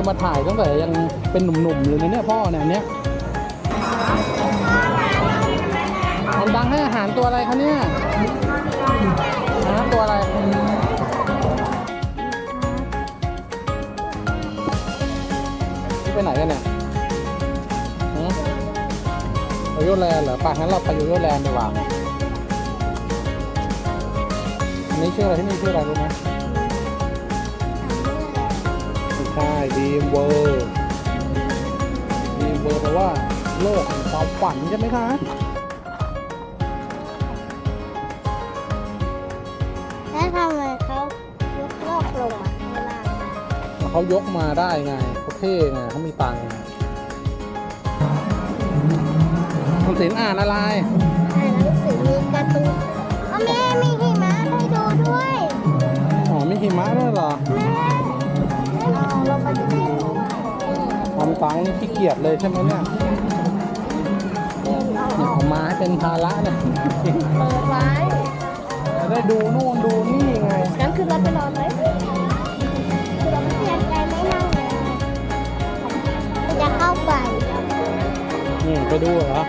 ยมาถ่ายตั้งแต่ยังเป็นหนุ่มๆเลยนะเนี่ยพ่อเนี่ยนเนี้ยมันดังให้อาหารตัวอะไรคะเนี่ยฮะตัวอะไรนี่ไปไหนกันเนี่ยหือไปโยแลนด์เหรอป่ะงั้นเราไปโยแลนด์ดีกว่าอันนี้ชื่ออะไรที่นี่ชื่ออะไรรู้ไหม ดีมเวอร์ดีมเวอร์แปลว่าโลกแห่งความฝันใช่ไหมคะแล้วทำไมเขายกโลกลงมาข้างล่างได้เขายกมาได้ไงเขาเท่ไงเขามีตังค์ไงคุณศิลป์อ่านอะไรอ่านหนังสือมีการ์ตูนอ๋อแม่มีหิมะให้ดูด้วย อ๋อมีหิมะด้วยเหรอ แม่เอาลงไป ที่หัวความตังค์นี่ขี้เกียจเลยใช่ไหมเนี่ยเดินเอาอเนี่ยอกเอามาให้เป็นภาระเนี่ยเปิดไว้จะได้ดูนู่นดูนี่ไง งั้นคือเราไปนอนไหมคือเราไม่เสียใจไม่นั่งเลยจะเข้าไปนี่ไปดูเหรอ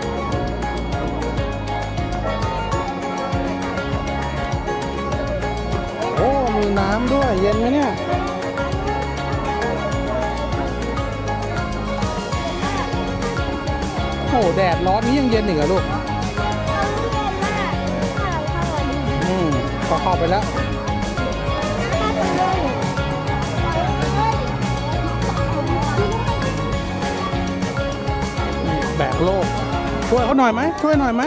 โอ้มีน้ำด้วยเย็นไหมเนี่ย โอ้แดดร้อนนี้ยังเย็นอีกเหรอลูกอืมพอเข้าไปแล้ว แบกโลก ช่วยเขาหน่อยไหมช่วยหน่อยไหม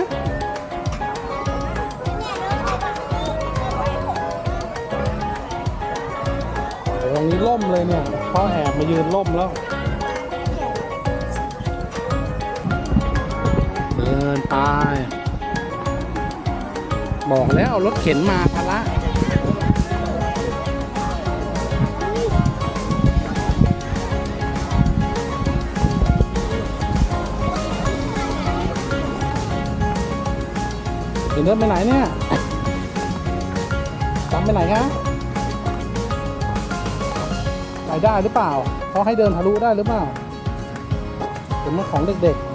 ตรงนี้ล่มเลยเนี่ยพ่อแอบมายืนล่มแล้ว ไปบอกแล้วเอารถเข็นมาพะละเดินรถไปไหนเนี่ยตามไปไหนคะไปได้หรือเปล่าเขาให้เดินทะลุได้หรือเปล่าเป็นของเด็กๆ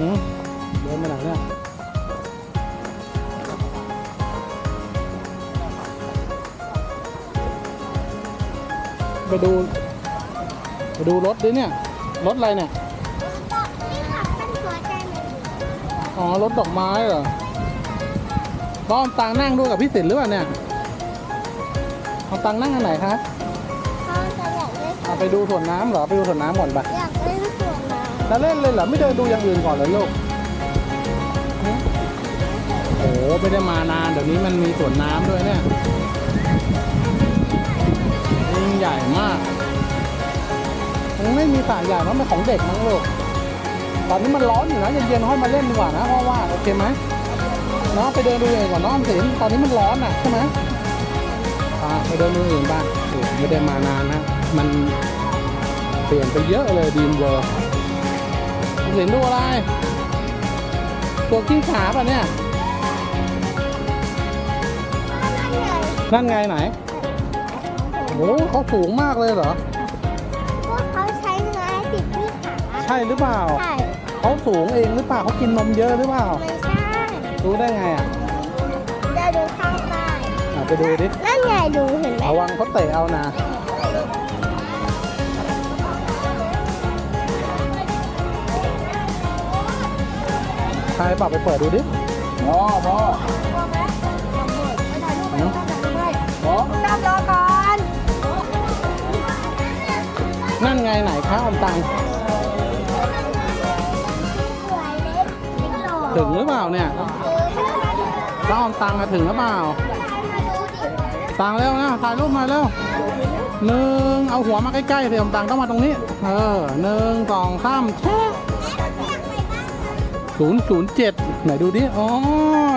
หืมเดินไปไหนเนี่ยไปดู ไปดูรถดิเนี่ย รถอะไรเนี่ย อ๋อ รถดอกไม้เหรอบ้อมตังนั่งด้วยกับพี่ศิลป์หรือเปล่าเนี่ยเอาตังนั่งอันไหนคะเอาไปดูสวนน้ำเหรอ ไปดูสวนน้ำก่อนไปอยากเล่นส วนน้ำแล้วเล่นเลยเหรอ ไม่เดินดูอย่างอื่นก่อนเหรอลูกฮะโอ้โหไม่ได้มานาน เดี๋ยวนี้มันมีสวนน้ำด้วยเนี่ยยิ่งใหญ่มากมันไม่มีสระใหญ่มันเป็นของเด็กมั้งลูก ตอนนี้มันร้อนอยู่นะ เย็นๆค่อยมาเล่นดีกว่านะเพราะว่าโอเคไหมเนาะไปเดินดูเองก่อนเน้องสินตอนนี้มันร้อนอะใช่ไหมอ่าไปเดินดูอื่นบ้างโอ้ไม่ได้มานานนะ มันเปลี่ยนไปเยอะเลยดีมเวอร์ สินดูอะไรตัวกิ้งขาป่ะเนี่ย นั่นไงไหน โอ้โหเขาสูงมากเลยเหรอ พวกเขาใช้ไม้ติดที่ขาใช่หรือเปล่า ใช่เขาสูงเองหรือเปล่าเขากินนมเยอะหรือเปล่า ไม่ใช่รู้ได้ไงอะเดี๋ยวดูข้างใต้อะไปดูดิ นั่นไงดูเห็นไหมระวังเขาเตะเอานะ ครเปล่าไปเปิดดูดิพ่อพ่อพ่อจับรอก่อนนั่นไงไหนคะอมตังถึงหรือเปล่าเนี่ยถ้าอมตังอะถึงหรือเปล่าตังเร็วนะถ่ายรูปหน่อยเร็วหนึ่งเอาหัวมาใกล้ๆสิอมตังต้องมาตรงนี้ เออหนึ่งสองสามแช่ ศูนย์ศูนย์เจ็ดไหนดูดิ อ๋อ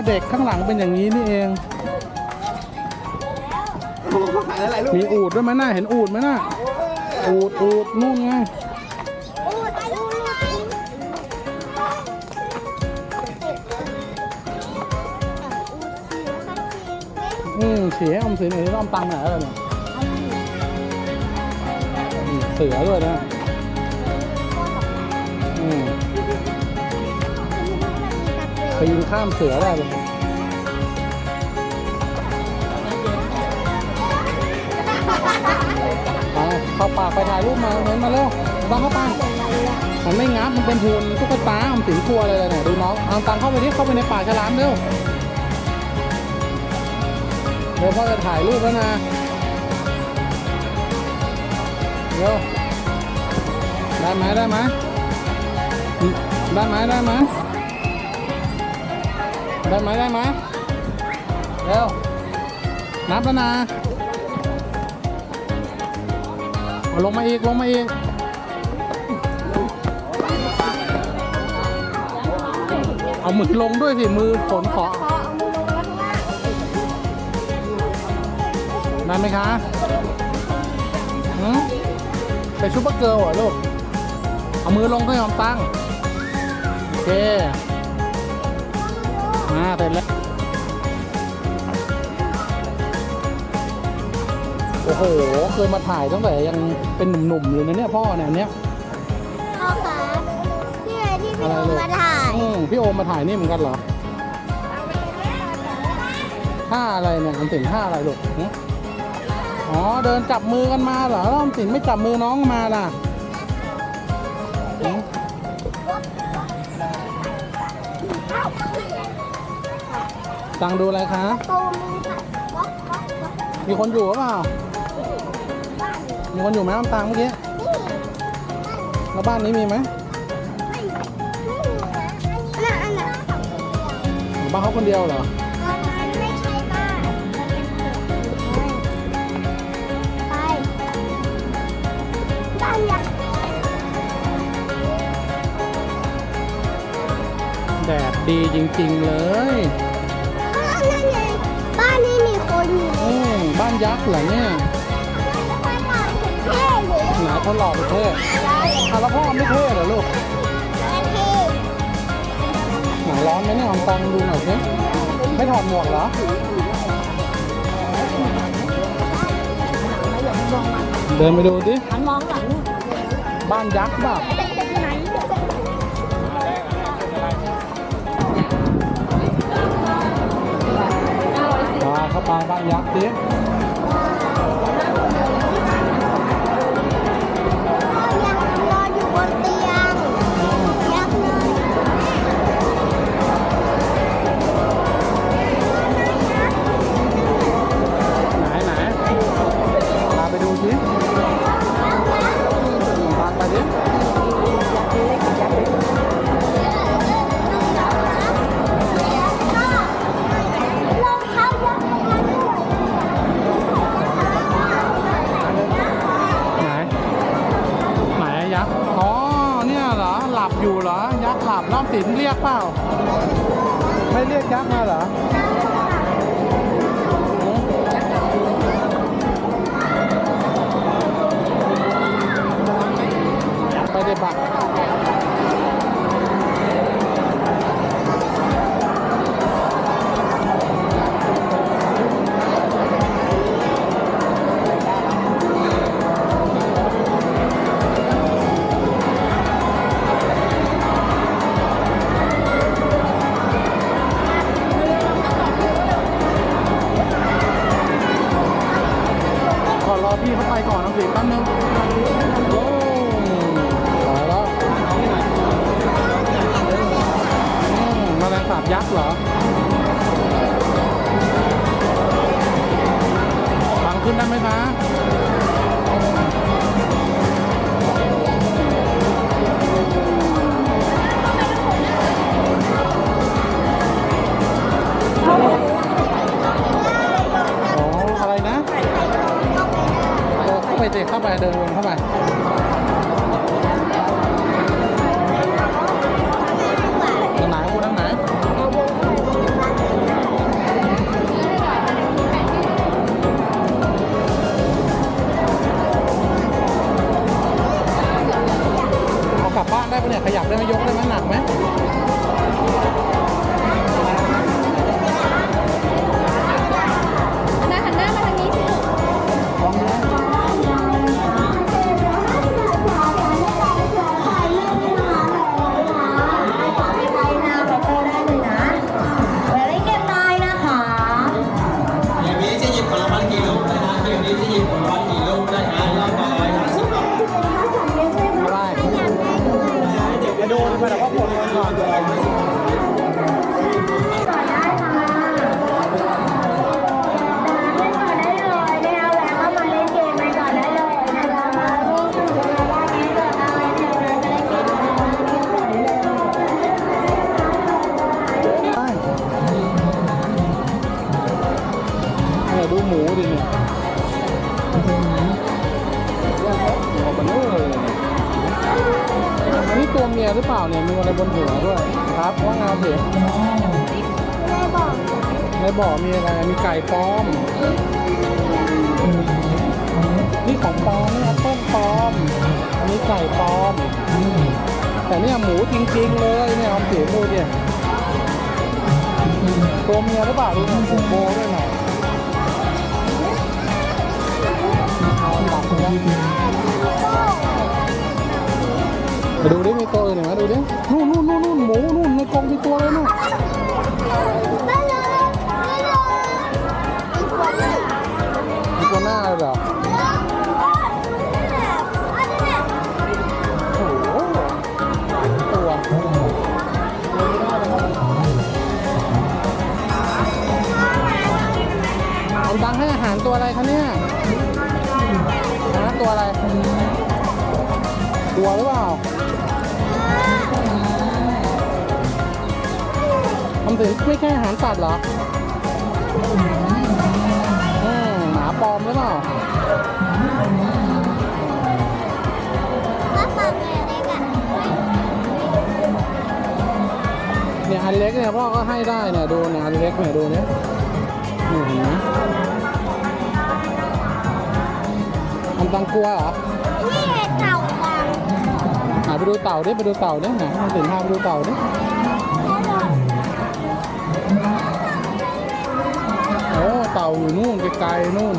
เด็กข้างหลังเป็นอย่างนี้นี่เอง มีอูดด้วยไหมน่าเห็นอูดไหมน่าอูดอูดนู่นไงอูดอูดออืมสีให้ออมสินหน่อยที่ออมตังค์ไหนอะไรเนี่ยอืมเสือด้วยนะ ปีนข้ามเสือได้เลยไปเข้าปากไปถ่ายรูปมาเน้นมาเร็วบังเข้าไปมันไม่งับมันเป็นทุนตุ๊กตาอมสินกลัวอะไรเลยเนี่ยดูน้องเอาตังเข้าไปดิเข้าไปในป่าฉลามเร็วเดี๋ยวพ่อจะถ่ายรูปแล้วนะเดี๋ยวได้ไหมได้ไหมได้ไหมได้ไหม ได้ไหมได้ไหมเร็วนับแล้วนะเอาลงมาอีก ลงมาอีกเอาหมือลงด้วยสิมือฝนขอขอเอามือลงแล้วข้างล่างได้ไหมคะหืมเป็นชุปเปอร์เกิร์ลเหรอลูก เอามือลงก็ยอมตั้ง โอเค มาเสร็จแล้ว โอ้โห เคยมาถ่ายตั้งแต่ยังเป็นหนุ่มๆเลยนะเนี่ยพ่อเนี่ยอันเนี้ย พ่อคะที่ไหนที่พี่อะไรลงลูกมาถ่ายอืมพี่โอมมาถ่ายนี่เหมือนกันเหรอท่าอะไรเนี่ยออมสินท่าอะไรลูกหึอ๋อ เดินจับมือกันมาเหรอแล้วออมสินไม่จับมือน้องมาล่ะ ตังดูอะไรคะตูมีค่ะบล็อกบล็อกบล็อกมีคนอยู่หรือเปล่า บ้านมีคนอยู่ไหมน้ำตังเมื่อกี้ แล้วบ้านนี้มีไหมไม่ไม่มีนะอันนั้นอันนั้นหรือบ้านเขาคนเดียวเหรอเอามันไม่ใช่บ้านมันเป็นเขื่อนไปบ้านอยากแดดดีจริงๆเลย ยักษ์เหรอเนี่ยบ้านหลังเท่หรือไหนเขาหล่อไปเท่ใช่อะแล้วพ่อไม่เท่เหรอลูกบ้านเท่หนาร้อนไหมเนี่ยออมตังดูหน่อยสิไม่ถอดหมวกเหรอเดินไปดูดิหันมองหลังบ้านยักษ์ป่ะไหนพาเข้าไปบ้านยักษ์ดิ สินเรียกเปล่า ไม่เรียกยักษ์มาเหรอไปไดบัก ได้ ไไก่ปลอม แต่เนี่ยหมูจริงๆเลยเนี่ยลองถือดูดิตัวเมียหรือเปล่าดูหน่อยผูกโบด้วยหน่อยเอาหลับเลยไปดูดิมีตัวอื่นอีกไหมดูดินู่นนู่นนู่นนู่นหมูนู่นในกรงมีตัวเลยนู่น เอาตังค์ให้อาหารตัวอะไรคะเนี่ยฮะตัวอะไร ตัวหรือเปล่าทำถึงไม่แค่อาหารสัตว์เหรออืมหมาปลอมหรือเปล่าเนี่ยอันเล็กเนี่ยพ่อก็ให้ได้เนี่ยดูเนี่ยอันเล็กเนี่ยดูเนี่ย นี่เห็นไหมทำตังกลัวเหรอหาไปดูเต่าดิไปดูเต่าดิหาทำสินพาไปดูเต่าดิโอ้เต่าอยู่นู่นไกลๆนู่น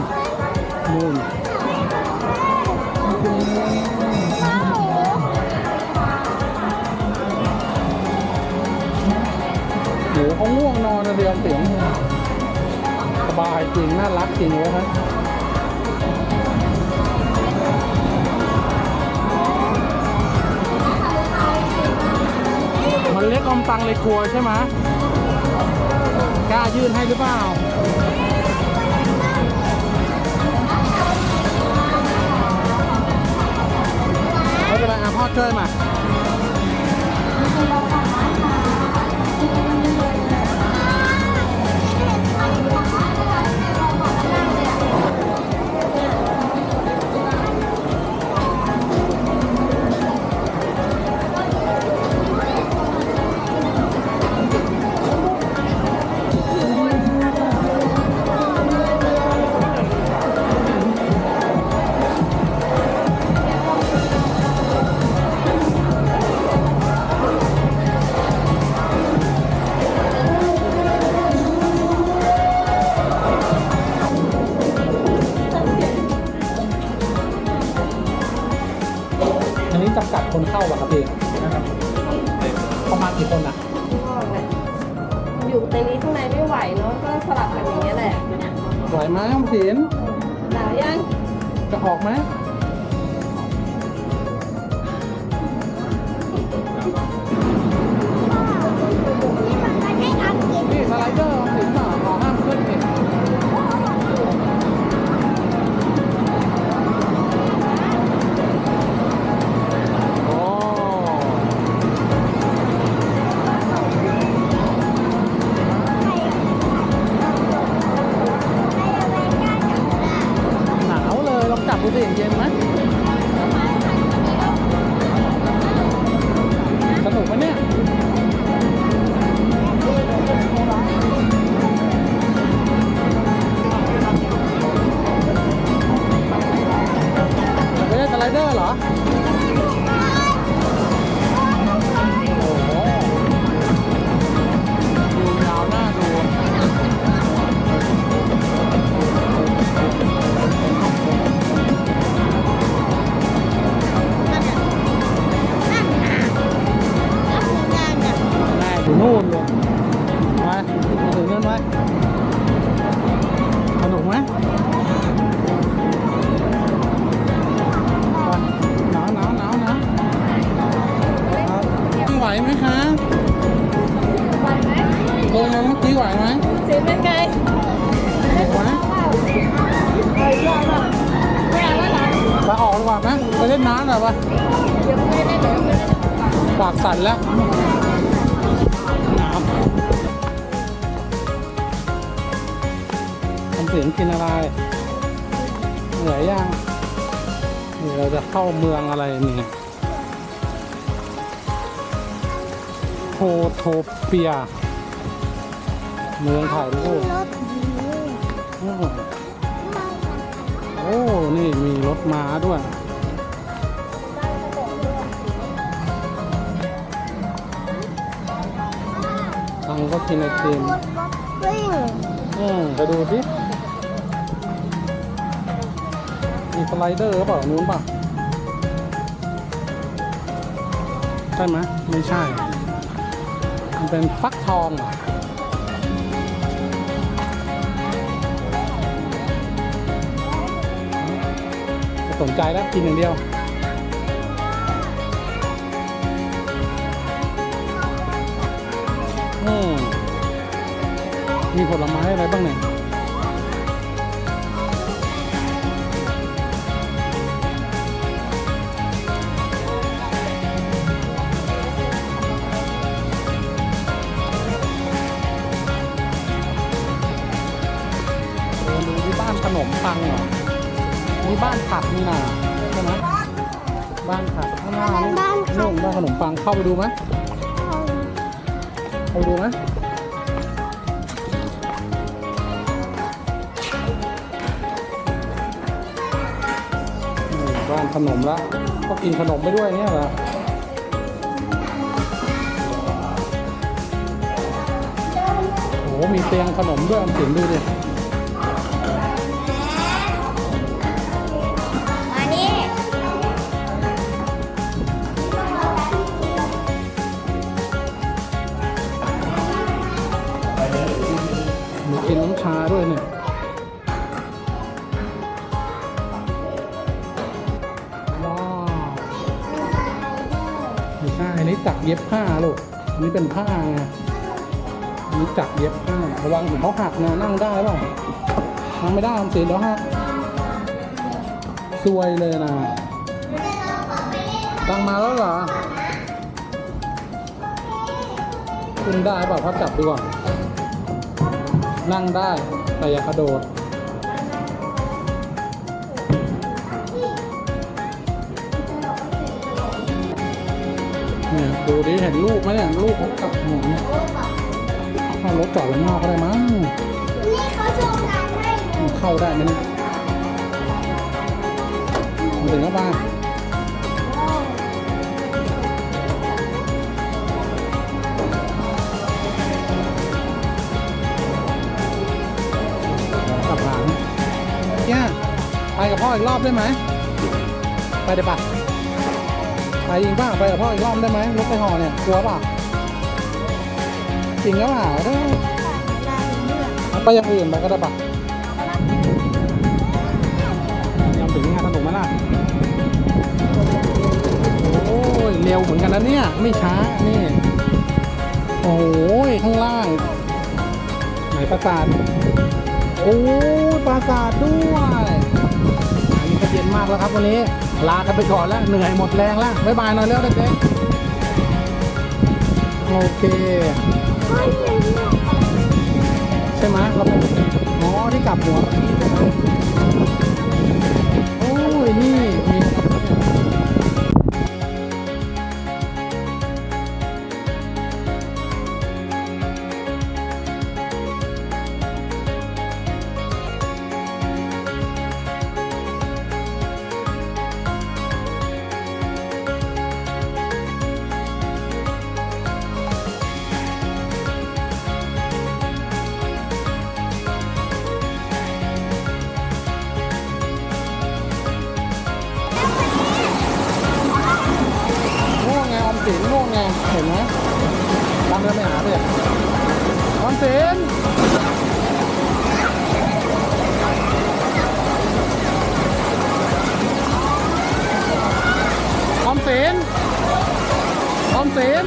นู่นหมูเขาง่วงนอนนะเดียวเสียงส บายจริง น่ารักจริงเลยฮะมันเล็กอมตังเลยกลัวใช่ไหมกล้ายื่นให้หรือเปล่าไม่เป็นไรอะพ่อช่วยมา เข้าป่ะครับพี่ประมาณกี่คนอะอยู่ในนี้ข้างในไม่ไหวเนาะก็สลับกันอย่างเงี้ยแหละไหวไหมออมสินหนาวยังจะออกไหม ทำเสียงกินอะไรเหนื่อยยังนี่เราจะเข้าเมืองอะไรนี่โฮโทเปีย เมืองถ่ายรูปรถดีอืมโอ้ นี่มีรถม้าด้วยตังก็กินไอติมวิ่งอืมไปดูสิ สไลเดอร์หรือเปล่านู้นเปล่ะใช่ไหมไม่ใช่ มันเป็นฟักทองอไม่สนใจแล้วกินอย่างเดียวอืมมีผลไม้อะไรบ้างเนี่ย นี่บ้านผักนี่นะใช่ไหมบ้านผักข้างหน้านี่นู่นบ้านขนมปังเข้าไปดูไหมเข้าไปดูไหมบ้านขนมละก็กินขนมไปด้วยเนี่ยเหรอโอ้โหมีเตียงขนมด้วยออมสินดูดิ มีกินน้ำชาด้วยเนี่ยว้าวไม่ใช่อันนี้จักเย็บผ้าลูกอันนี้เป็นผ้าไงอันนี้จักเย็บผ้าระวังถึงเขาหักนะนั่งได้เปล่านั่งไม่ได้ทำเสีเดี๋ยวหักซวยเลยนะตั้งมาแล้วเหรอขึ้นได้เปล่าพับจับดูก่อน นั่งได้แต่อย่ากระโดด เนี่ยดูดิเห็นลูกไหมเนี่ยลูกเขากับหนูเนี่ยเข้ารถจอดข้างนอกก็ได้มั้งนี่เขาโชว์งานให้มันเข้าได้ไหมเนี่ยมันถึงแล้วบ้าน กับพ่ออีกรอบได้ไหมไปได้ปะไปจริงป่ะไปกับพ่ออีกรอบได้ไหมรถไปห่อเนี่ยกลัวป่ะจริงแล้วเปล่าเด้อเอาไปอย่างอื่นไปก็ได้ปะยำถึงงานสนุกไหมล่ะโอ้ยเร็วเหมือนกันนะเนี่ยไม่ช้านี่โอ้ยข้างล่างไหนปราสาทโอ้ยปราสาทด้วย นนี้ก็เย็นมากแล้วครับวันนี้ ลากันไปก่อนแล้วเหนื่อยหมดแรงแล้วบ๊ายบายหน่อยเร็วเด็กๆโอเค ใช่ไหมเราอ๋อที่กลับหัว สินออมสิน